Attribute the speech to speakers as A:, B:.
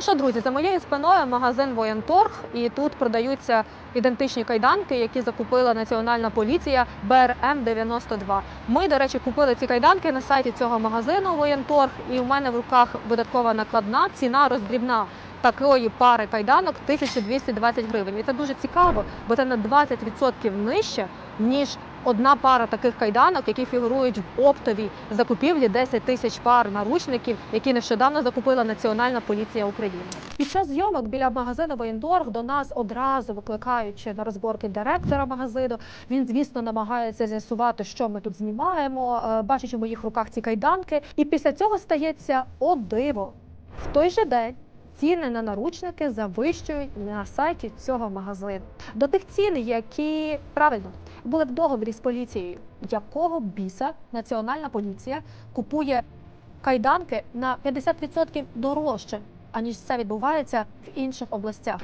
A: Ну що, друзі, за моєю спиною магазин Воєнторг, і тут продаються ідентичні кайданки, які закупила Національна поліція БРМ 92. Ми, до речі, купили ці кайданки на сайті цього магазину Воєнторг, і у мене в руках видаткова накладна ціна роздрібна. Такої пари кайданок 1220 гривень. І це дуже цікаво, бо це на 20% нижче, ніж одна пара таких кайданок, які фігурують в оптовій закупівлі 10 тисяч пар наручників, які нещодавно закупила Національна поліція України. Під час зйомок біля магазину Воєнторг до нас одразу викликаючи на розборки директора магазину. Він, звісно, намагається з'ясувати, що ми тут знімаємо, е, бачачи в моїх руках ці кайданки. І після цього стається о диво. В той же день ціни на наручники завищують на сайті цього магазину. До тих цін, які правильно були в договорі з поліцією, якого біса Національна поліція купує кайданки на 50% дорожче, аніж це відбувається в інших областях.